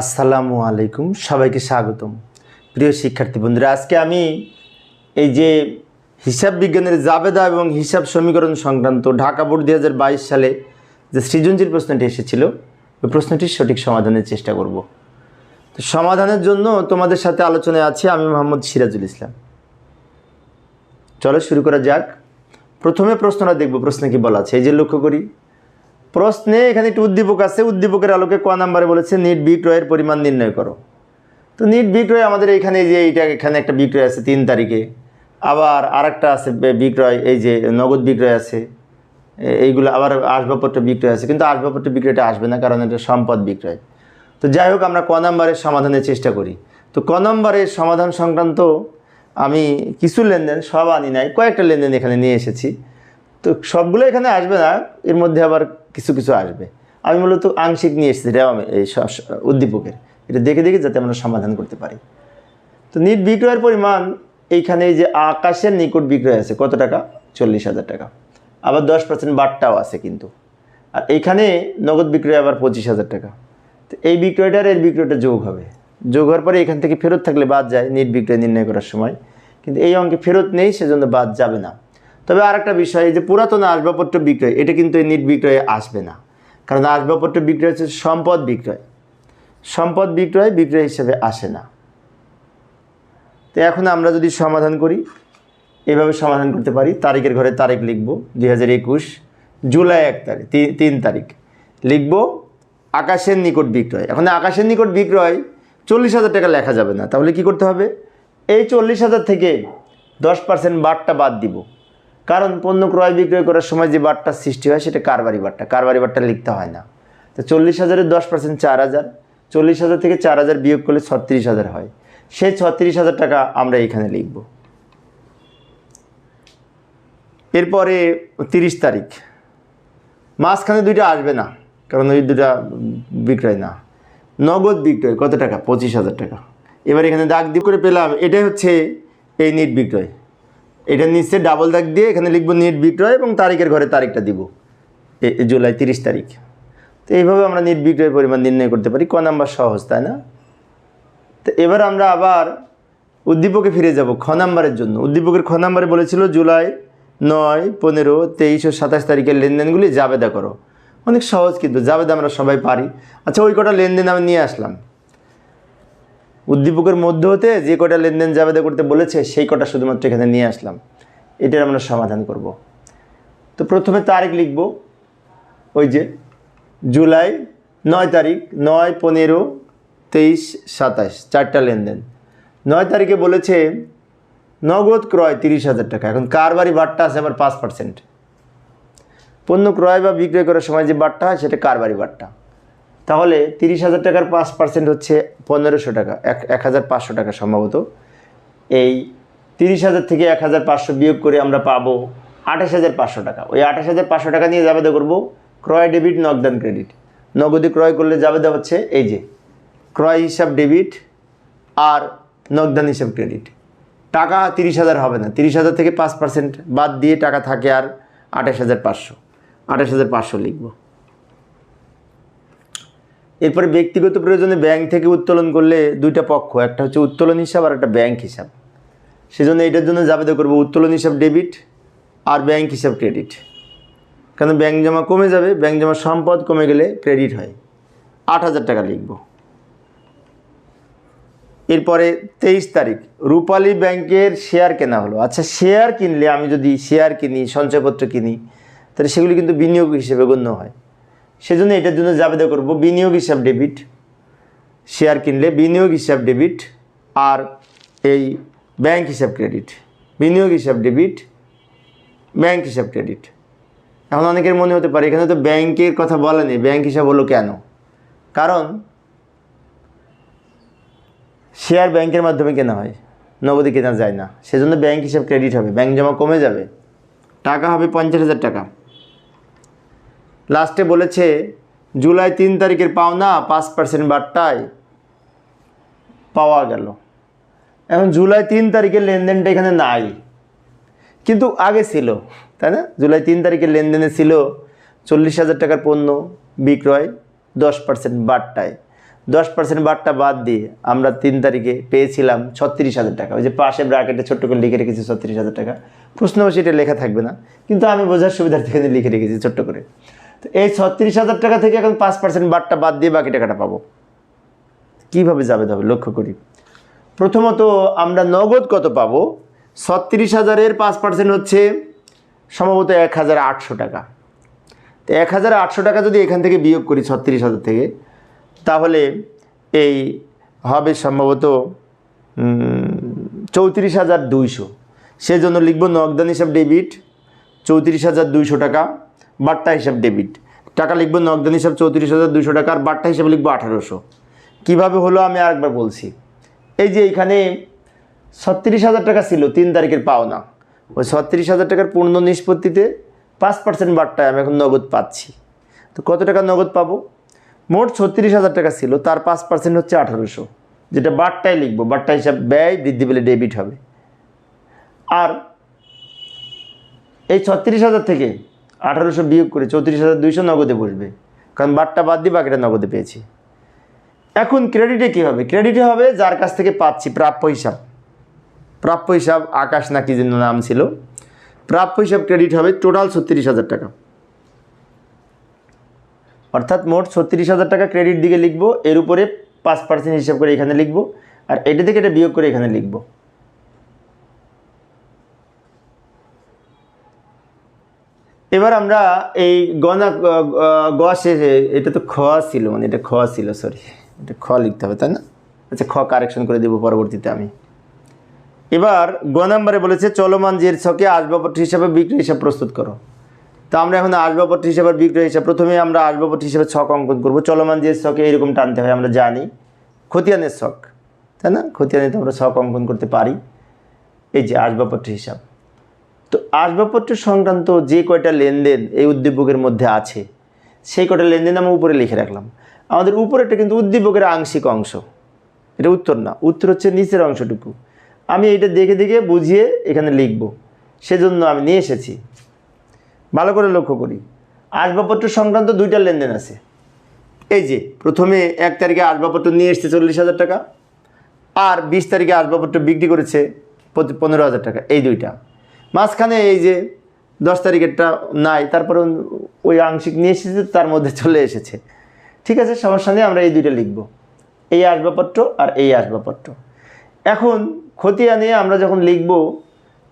আসসালামু আলাইকুম, সবাইকে স্বাগতম। প্রিয় শিক্ষার্থী বন্ধুরা, আজকে আমি এই যে হিসাব বিজ্ঞানের জাবেদা এবং হিসাব সমীকরণ সংক্রান্ত ঢাকা বোর্ড দু হাজার বাইশ সালে যে সৃজনশীল প্রশ্নটি এসেছিল, ওই প্রশ্নটির সঠিক সমাধানের চেষ্টা করব। তো সমাধানের জন্য তোমাদের সাথে আলোচনায় আছে আমি মোহাম্মদ সিরাজুল ইসলাম। চলো শুরু করা যাক। প্রথমে প্রশ্নটা দেখব, প্রশ্নে কি বলা আছে? এই যে লক্ষ্য করি। প্রশ্নে এখানে একটি উদ্দীপক আছে, উদ্দীপকের আলোকে ক নাম্বারে বলেছে নিট বিক্রয়ের পরিমাণ নির্ণয় করো। তো নিট বিক্রয় আমাদের এখানে যে এইটা, এখানে একটা বিক্রয় আছে তিন তারিখে। আবার আরেকটা আছে বিক্রয় এই যে নগদ বিক্রয় আছে। এইগুলো আবার আসবাবপত্র বিক্রয় আছে, কিন্তু আসবাবপত্র বিক্রয়টা আসবে না, কারণ এটা সম্পদ বিক্রয় তো যাই হোক, আমরা ক নাম্বারের সমাধানের চেষ্টা করি। তো ক নাম্বারের সমাধান সংক্রান্ত আমি কিছু লেনদেন, সব আনি নাই, কয়েকটা লেনদেন এখানে নিয়ে এসেছি। তো সবগুলো এখানে আসবে না, এর মধ্যে আবার কিছু কিছু আসবে। আমি মূলত আংশিক নিয়ে এসেছি আমি, এই উদ্দীপকের। এটা দেখে দেখে যাতে আমরা সমাধান করতে পারি। তো নিট বিক্রয়ের পরিমাণ, এইখানে এই যে আকাশের নিকট বিক্রয় আছে, কত টাকা? চল্লিশ হাজার টাকা। আবার দশ পার্সেন্ট বাটটাও আছে কিন্তু। আর এইখানে নগদ বিক্রয় আবার পঁচিশ হাজার টাকা। তো এই বিক্রয়টার, এর বিক্রয়টা যোগ হবে। যোগ হওয়ার পরে এখান থেকে ফেরত থাকলে বাদ যায়, নিট বিক্রয় নির্ণয় করার সময়। কিন্তু এই অঙ্কে ফেরত নেই, সেজন্য বাদ যাবে না। তবে আর একটা বিষয় যে পুরাতন আসবাবপত্র বিক্রয়, এটা কিন্তু এই নিট বিক্রয়ে আসবে না। কারণ আসবাবপত্র বিক্রয় হচ্ছে সম্পদ বিক্রয়। সম্পদ বিক্রয় বিক্রয় হিসেবে আসে না। তো এখন আমরা যদি সমাধান করি, এভাবে সমাধান করতে পারি। তারিখের ঘরে তারিখ লিখব, দুই হাজার একুশ, জুলাই এক তারিখ তিন তারিখ। লিখব, আকাশের নিকট বিক্রয়। এখন আকাশের নিকট বিক্রয় চল্লিশ হাজার টাকা লেখা যাবে না। তাহলে কি করতে হবে? এই চল্লিশ হাজার থেকে দশ পার্সেন্ট বারটা বাদ দিব। কারণ পণ্য ক্রয় বিক্রয় করার সময় যে বারটা সৃষ্টি হয় সেটা কারবারি বারটা? কারবারি বারটা লিখতে হয় না। তো চল্লিশ হাজারের দশ পার্সেন্ট চার হাজার, চল্লিশ হাজার থেকে চার হাজার বিয়োগ করলে ছত্রিশ হাজার হয়। সেই ছত্রিশ হাজার টাকা আমরা এখানে লিখব। এরপরে তিরিশ তারিখ। মাঝখানে দুইটা আসবে না, কারণ ওই দুটা বিক্রয় না। নগদ বিক্রয় কত টাকা? পঁচিশ হাজার টাকা। এবার এখানে দাগ দিয়ে করে পেলাম, এটাই হচ্ছে এই নিট বিক্রয়। এটা নিচে ডাবল দাগ দিয়ে এখানে লিখব নিট বিক্রয় এবং তারিখের ঘরে তারিখটা দিব। জুলাই তিরিশ তারিখ। তো এইভাবে আমরা নিট বিক্রয়ের পরিমাণ নির্ণয় করতে পারি। ক নাম্বার সহজ, তাই না? তো এবার আমরা আবার উদ্দীপকে ফিরে যাব খ নাম্বারের জন্য। উদ্দীপকের খ নাম্বারে বলেছিল, জুলাই নয়, পনেরো, তেইশ ও সাতাশ তারিখের লেনদেনগুলি জাবেদা করো। অনেক সহজ কিন্তু জাবেদা আমরা সবাই পারি। আচ্ছা ওই কটা লেনদেন আমি নিয়ে আসলাম। উদ্দীপকের মধ্য হতে যে কটা লেনদেন জাবেদা করতে বলেছে, সেই কটা শুধুমাত্র এখানে নিয়ে আসলাম। এটার আমরা সমাধান করব। তো প্রথমে তারিখ লিখব। ওই যে জুলাই নয় তারিখ, নয় পনেরো তেইশ সাতাশ, চারটা লেনদেন। নয় তারিখে বলেছে, নগদ ক্রয় তিরিশ হাজার টাকা। এখন কারবারি বাট্টা আছে? আমার পাঁচ পার্সেন্ট পণ্য ক্রয় বা বিক্রয় করার সময় যে বাট্টা হয়, সেটা কারবারি বাট্টা তাহলে তিরিশ হাজার টাকার পাঁচ পার্সেন্ট হচ্ছে পনেরোশো টাকা, এক এক হাজার পাঁচশো টাকা সম্ভবত। এই তিরিশ হাজার থেকে এক হাজার পাঁচশো বিয়োগ করে আমরা পাবো আঠাশ হাজার পাঁচশো টাকা। ওই আঠাশ হাজার পাঁচশো টাকা নিয়ে জাবেদা করব ক্রয় ডেবিট নগদান ক্রেডিট। নগদে ক্রয় করলে জাবেদা হচ্ছে এই যে, ক্রয় হিসাব ডেবিট আর নগদান হিসাব ক্রেডিট। টাকা তিরিশ হাজার হবে না, তিরিশ হাজার থেকে পাঁচ পার্সেন্ট বাদ দিয়ে টাকা থাকে আর আঠাশ হাজার পাঁচশো। আঠাশ হাজার পাঁচশো লিখব। এরপরে ব্যক্তিগত প্রয়োজনে ব্যাংক থেকে উত্তোলন করলে দুইটা পক্ষ, একটা হচ্ছে উত্তোলন হিসাব আর একটা ব্যাংক হিসাব। সেজন্য এটার জন্য জাবেদা করব উত্তোলন হিসাব ডেবিট আর ব্যাংক হিসাব ক্রেডিট। কারণ ব্যাংক জমা কমে যাবে, ব্যাংক জমা সম্পদ কমে গেলে ক্রেডিট হয়। আট হাজার টাকা লিখব। এরপরে তেইশ তারিখ, রূপালী ব্যাংকের শেয়ার কেনা হলো। আচ্ছা শেয়ার কিনলে আমি যদি শেয়ার কিনি, সঞ্চয়পত্র কিনি, তাহলে সেগুলি কিন্তু বিনিয়োগ হিসেবে গণ্য হয়। সেজন্য এটার জন্য জাবেদা করব বিনিয়োগ হিসাব ডেবিট, শেয়ার কিনলে বিনিয়োগ হিসাব ডেবিট আর এই ব্যাংক হিসাব ক্রেডিট। বিনিয়োগ হিসাব ডেবিট, ব্যাংক হিসাব ক্রেডিট। এখন অনেকের মনে হতে পারে, এখানে তো ব্যাংকের কথা বলা নেই, ব্যাংক হিসাব হলো কেন? কারণ শেয়ার ব্যাংকের মাধ্যমে কেনা হয়, নগদে কেনা যায় না। সেজন্য ব্যাংক হিসাব ক্রেডিট হবে, ব্যাংক জমা কমে যাবে। টাকা হবে পঞ্চাশ হাজার টাকা। লাস্টে বলেছে, জুলাই তিন তারিখের পাওনা পাঁচ পার্সেন্ট বাট্টায় পাওয়া গেল। এখন জুলাই তিন তারিখের লেনদেনটা এখানে নাই। কিন্তু আগে ছিল, তাই না? জুলাই তিন তারিখের লেনদেনে ছিল চল্লিশ হাজার টাকার পণ্য বিক্রয়, দশ পার্সেন্ট বাট্টায় দশ পার্সেন্ট বারটা বাদ দিয়ে আমরা তিন তারিখে পেয়েছিলাম ছত্রিশ হাজার টাকা। ওই যে পাশে ব্র্যাকেটে ছোট্ট করে লিখে রেখেছি ছত্রিশ হাজার টাকা। প্রশ্ন সেটা লেখা থাকবে না। কিন্তু আমি বোঝার সুবিধার্থে এখানে লিখে রেখেছি ছোট্ট করে। এই ছত্রিশ হাজার টাকা থেকে এখন পাঁচ পার্সেন্ট বারটা বাদ দিয়ে বাকি টাকাটা পাবো। কীভাবে যাবে তবে লক্ষ্য করি। প্রথমত আমরা নগদ কত পাবো? ছত্রিশ হাজারের পাঁচ পার্সেন্ট হচ্ছে সম্ভবত এক হাজার আটশো টাকা। তো এক হাজার আটশো টাকা যদি এখান থেকে বিয়োগ করি ছত্রিশ হাজার থেকে, তাহলে এই হবে সম্ভবত চৌত্রিশ হাজার দুইশো। সেজন্য লিখব নগদান হিসাব ডেবিট, চৌত্রিশ হাজার দুইশো টাকা। বাট্টা হিসাব ডেবিট। টাকা লিখব নগদান হিসাব চৌত্রিশ হাজার দুশো টাকা, আর বাট্টা হিসাবে লিখব আঠারোশো। কীভাবে হলো আমি আরেকবার বলছি। এই যে এখানে ছত্রিশ হাজার টাকা ছিল তিন তারিখের পাওনা। ওই ছত্রিশ হাজার টাকার পূর্ণ নিষ্পত্তিতে পাঁচ পার্সেন্ট বাট্টায় আমি এখন নগদ পাচ্ছি। তো কত টাকা নগদ পাবো? মোট ছত্রিশ হাজার টাকা ছিল, তার পাঁচ পার্সেন্ট হচ্ছে আঠারোশো। যেটা বাট্টায় লিখব বাট্টা হিসাব ব্যয় বৃদ্ধি পেলে ডেবিট হবে। আর এই ছত্রিশ হাজার থেকে আঠারোশো বিয়োগ করে চৌত্রিশ হাজার দুইশো নগদে বসবে। কারণ বাট্টা বাদ দিয়ে বাকিটা নগদে পেয়েছি। এখন ক্রেডিটে কী হবে? ক্রেডিটে হবে যার কাছ থেকে পাচ্ছি প্রাপ্য হিসাব। প্রাপ্য হিসাব আকাশ নাকি যেন নাম ছিল। প্রাপ্য হিসাব ক্রেডিট হবে টোটাল ছত্রিশ হাজার টাকা। অর্থাৎ মোট ছত্রিশ হাজার টাকা ক্রেডিট দিকে লিখব, এর উপরে পাঁচ পার্সেন্ট হিসাব করে এখানে লিখব, আর এটা থেকে এটা বিয়োগ করে এখানে লিখব। এবার আমরা এই গনা, গ শেষে এটা তো খ ছিল মানে এটা খ ছিল সরি এটা খ লিখতে হবে, তাই না? আচ্ছা খ কারেকশন করে দেবো পরবর্তীতে আমি। এবার গ নাম্বারে বলেছে, চলমান জের ছকে আসবাবপত্র হিসাবে বিক্রয় হিসাব প্রস্তুত করো। তো আমরা এখন আসবাবপত্র হিসাবে বিক্রয় হিসাব, প্রথমে আমরা আসবাবপত্র হিসাবে ছক অঙ্কন করব। চলমান জের ছকে এরকম টানতে হয়, আমরা জানি। খতিয়ানের ছক, তাই না? খতিয়ানে তো আমরা ছক অঙ্কন করতে পারি। এই যে আসবাবপত্র হিসাব। তো আসবাবপত্র সংক্রান্ত যে কয়টা লেনদেন এই উদ্দীপকের মধ্যে আছে, সেই কয়টা লেনদেন আমি উপরে লিখে রাখলাম। আমাদের উপরেটা কিন্তু উদ্দীপকের আংশিক অংশ। এটা উত্তর না, উত্তর হচ্ছে নিচের অংশটুকু। আমি এটা দেখে দেখে বুঝিয়ে এখানে লিখব। সেজন্য আমি নিয়ে এসেছি। ভালো করে লক্ষ্য করি। আসবাবপত্র সংক্রান্ত দুইটা লেনদেন আছে। এই যে, প্রথমে এক তারিখে আসবাবপত্র নিয়ে এসছে চল্লিশ হাজার টাকা, আর বিশ তারিখে আসবাবপত্র বিক্রি করেছে পনেরো হাজার টাকা। এই দুইটা। মাঝখানে এই যে দশ তারিখেরটা নাই, তারপরে ওই আংশিক নিয়ে এসেছে তার মধ্যে চলে এসেছে। ঠিক আছে, সমস্যা নেই, আমরা এই দুইটা লিখব। এই আসবাবপত্র আর এই আসবাবপত্র। এখন খতিয়া নিয়ে আমরা যখন লিখব,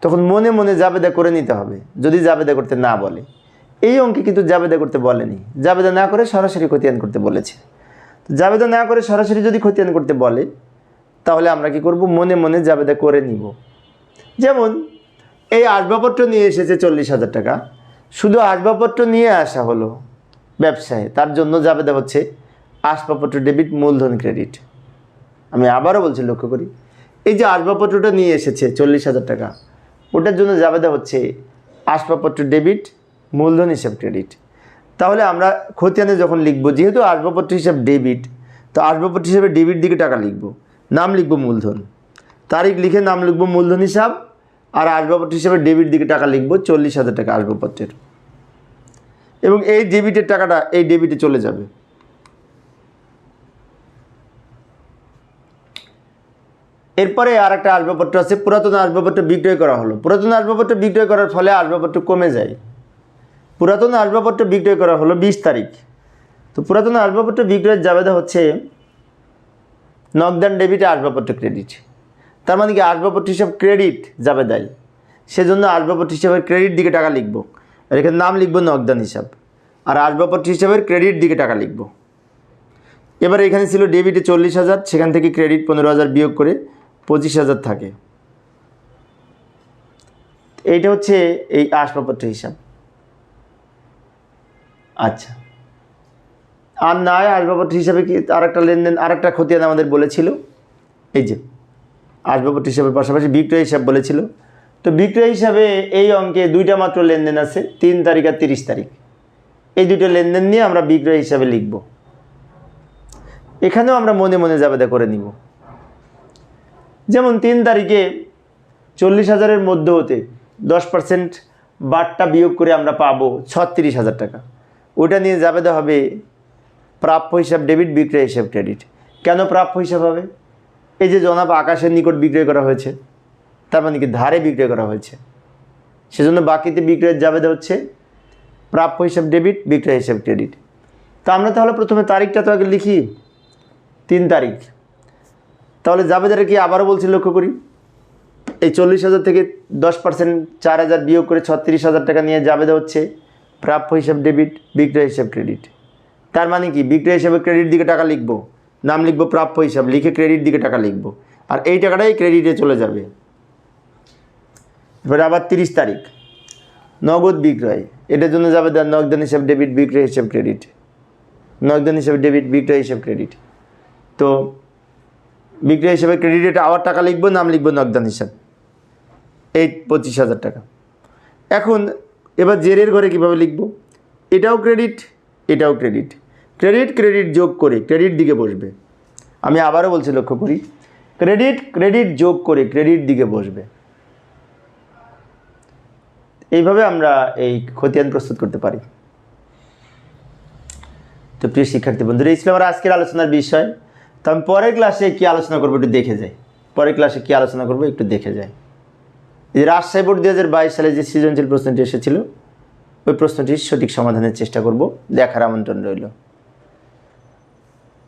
তখন মনে মনে জাবেদা করে নিতে হবে, যদি জাবেদা করতে না বলে। এই অঙ্কে কিন্তু জাবেদা করতে বলেনি। জাবেদা না করে সরাসরি খতিয়ান করতে বলেছে। জাবেদা না করে সরাসরি যদি খতিয়ান করতে বলে, তাহলে আমরা কি করব? মনে মনে জাবেদা করে নিব। যেমন এই আসবাবপত্র নিয়ে এসেছে চল্লিশ হাজার টাকা। শুধু আসবাবপত্র নিয়ে আসা হলো ব্যবসায়, তার জন্য জাবেদা হচ্ছে আসবাবপত্র ডেবিট মূলধন ক্রেডিট আমি আবারও বলছি, লক্ষ্য করি, এই যে আসবাবপত্রটা নিয়ে এসেছে চল্লিশ হাজার টাকা, ওটার জন্য জাবেদা হচ্ছে আসবাবপত্র ডেবিট মূলধন হিসাব ক্রেডিট তাহলে আমরা খতিয়ানে যখন লিখব, যেহেতু আসবাবপত্র হিসাব ডেবিট তো আসবাবপত্র হিসাবে ডেবিট দিকে টাকা লিখব, নাম লিখব মূলধন। তারিখ লিখে নাম লিখব মূলধন হিসাব আর আসবাবপত্র হিসেবে ডেবিট দিকে টাকা লিখব, চল্লিশ হাজার টাকা আসবাবপত্রের। এবং এই ডেবিটের টাকাটা এই ডেবিটে চলে যাবে। এরপরে আর একটা আসবাবপত্র আছে, পুরাতন আসবাবপত্র বিক্রয় করা হলো। পুরাতন আসবাবপত্র বিক্রয় করার ফলে আসবাবপত্র কমে যায়। পুরাতন আসবাবপত্র বিক্রয় করা হলো বিশ তারিখ। তো পুরাতন আসবাবপত্র বিক্রয়ের জাবেদা হচ্ছে নকদান ডেবিটে আসবাবপত্র ক্রেডিট তার মানে কি আসবাবপত্র হিসাব ক্রেডিট যাবে দেয়। সেজন্য আসবাবপত্র হিসাবের ক্রেডিট দিকে টাকা লিখব। আর এখানে নাম লিখব নকদান হিসাব। আর আসবাবপত্র হিসাবের ক্রেডিট দিকে টাকা লিখব। এবার এখানে ছিল ডেবিটে চল্লিশ হাজার, সেখান থেকে ক্রেডিট পনেরো হাজার বিয়োগ করে পঁচিশ হাজার থাকে। এইটা হচ্ছে এই আসবাবপত্র হিসাব। আচ্ছা। আর না হয় আসবাবপত্র হিসাবে কি আর একটা লেনদেন আর একটা খতিয়ান আমাদের বলেছিল। এই যে। আসবাবপত্র হিসাবের পাশাপাশি বিক্রয় হিসাব বলেছিল। তো বিক্রয় হিসাবে এই অঙ্কে দুইটা মাত্র লেনদেন আছে, তিন তারিখ আর তিরিশ তারিখ। এই দুটো লেনদেন নিয়ে আমরা বিক্রয় হিসাবে লিখব। এখানেও আমরা মনে মনে জাবেদা করে নিব। যেমন তিন তারিখে চল্লিশ হাজারের মধ্যে হতে দশ পার্সেন্ট বারটা বিয়োগ করে আমরা পাবো ছত্রিশ হাজার টাকা। ওটা নিয়ে জাবেদা হবে প্রাপ্য হিসাব ডেবিট, বিক্রয় হিসাব ক্রেডিট। কেন প্রাপ্য হিসাব হবে? এই যে জনাব আকাশের নিকট বিক্রয় করা হয়েছে, তার মানে কি ধারে বিক্রয় করা হয়েছে। সেজন্য বাকিতে বিক্রয়ের জাবেদা হচ্ছে প্রাপ্য হিসাব ডেবিট, বিক্রয় হিসাব ক্রেডিট। তা আমরা তাহলে প্রথমে তারিখটা তো আগে লিখি, তিন তারিখ। তাহলে জাবেদারে কি আবারও বলছি লক্ষ্য করি? এই চল্লিশ হাজার থেকে দশ পার্সেন্ট চার হাজার বিয়োগ করে ছত্রিশ হাজার টাকা নিয়ে জাবেদা হচ্ছে প্রাপ্য হিসাব ডেবিট, বিক্রয় হিসাব ক্রেডিট। তার মানে কি বিক্রয় হিসাবে ক্রেডিট দিকে টাকা লিখব। নাম লিখব, প্রাপ্য হিসাব, লিখে ক্রেডিট দিকে টাকা লিখব। আর এই টাকাটাই ক্রেডিটে চলে যাবে। এবারে আবার তিরিশ তারিখ। নগদ বিক্রয়। এটার জন্য যাবে দেন নগদান হিসাব ডেবিট বিক্রয়, হিসাব ক্রেডিট নগদান হিসাবে ডেবিট বিক্রয়, হিসাব ক্রেডিট তো বিক্রয়, হিসাবে ক্রেডিট আবার টাকা লিখব, নাম লিখব, নগদান হিসাব। এই পঁচিশ হাজার টাকা। এখন এবার জেরের ঘরে কীভাবে লিখব? এটাও ক্রেডিট এটাও ক্রেডিট ক্রেডিট ক্রেডিট যোগ করে, ক্রেডিট দিকে বসবে। আমি আবারও বলছি লক্ষ্য করি, ক্রেডিট ক্রেডিট যোগ করে, ক্রেডিট দিকে বসবে। এইভাবে আমরা এই খতিয়ান প্রস্তুত করতে পারি। তো প্রিয় শিক্ষার্থী বন্ধুরা, এই ছিল আমার আজকের আলোচনার বিষয়। তো আমি পরের ক্লাসে কী আলোচনা করব একটু দেখে যাই। পরের ক্লাসে কী আলোচনা করব একটু দেখে যাই। যে রাজশাহী বোর্ড দু হাজার বাইশ সালে যে সৃজনশীল প্রশ্নটি এসেছিল, ওই প্রশ্নটির সঠিক সমাধানের চেষ্টা করব, দেখার আমন্ত্রণ রইল।